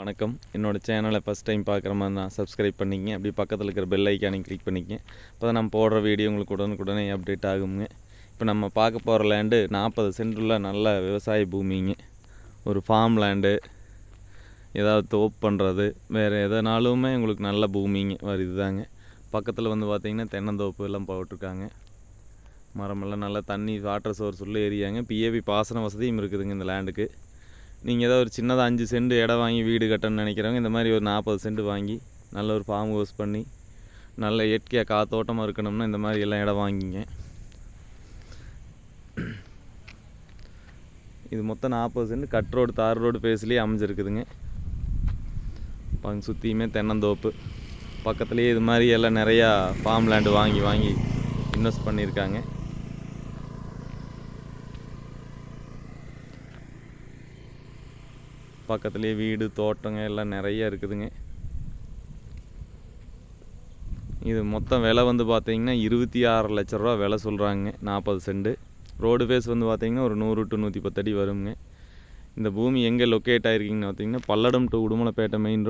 வணக்கம். என்னோடய சேனலை ஃபஸ்ட் டைம் பார்க்குற மாதிரி தான் சப்ஸ்கிரைப் பண்ணிக்கங்க. அப்படியே பக்கத்தில் இருக்கிற பெல் ஐக்கானையும் கிளிக் பண்ணிக்கங்க. அப்போ தான் நம்ம போடுற வீடியோ உங்களுக்கு உடனுக்குடனே அப்டேட் ஆகுங்க. இப்போ நம்ம பார்க்க போகிற லேண்டு நாற்பது சென்டுள்ள நல்ல விவசாய பூமிங்க. ஒரு ஃபார்ம் லேண்டு ஏதாவது தோப் பண்ணுறது வேறு எதனாலுமே உங்களுக்கு நல்ல பூமிங்க. வர இதுதாங்க. பக்கத்தில் வந்து பார்த்திங்கன்னா தென்னந்தோப்பு எல்லாம் போட்டிருக்காங்க. மரமெல்லாம் நல்லா தண்ணி வாட்டர் சோர்ஸ் உள்ள ஏரியாங்க. பிஏபி பாசன வசதியும் இருக்குதுங்க இந்த லேண்டுக்கு நீங்கள் ஏதோ ஒரு சின்னதாக அஞ்சு சென்ட் இடம் வாங்கி வீடு கட்டணும்னு நினைக்கிறவங்க இந்த மாதிரி ஒரு நாற்பது சென்ட் வாங்கி நல்ல ஒரு ஃபார்ம் ஹவுஸ் பண்ணி நல்ல இயற்கையாக காத்தோட்டமாக இருக்கணும்னா இந்த மாதிரி எல்லாம் இடம் வாங்கிங்க. இது மொத்தம் நாற்பது சென்ட் கட் ரோடு தார் ரோடு பேஸ்லேயே அமைஞ்சிருக்குதுங்க. பங்கு சுற்றியுமே தென்னந்தோப்பு. பக்கத்துலேயே இது மாதிரி எல்லாம் நிறையா ஃபார்ம் லேண்டு வாங்கி வாங்கி இன்வெஸ்ட் பண்ணியிருக்காங்க. பக்கத்துலேயே வீடு தோட்டங்க எல்லாம் நிறைய இருக்குதுங்க. இது மொத்தம் விலை வந்து பார்த்தீங்கன்னா இருபத்தி ஆறு லட்ச ரூபா விலை சொல்கிறாங்க நாற்பது சென்ட்டு ரோடு ஃபேஸ் வந்து பார்த்தீங்கன்னா ஒரு நூறு டு நூற்றி பத்து அடி வருங்க. இந்த பூமி எங்கே லொக்கேட் ஆகிருக்கீங்கன்னு பார்த்தீங்கன்னா Palladam to Udumalaipettai main road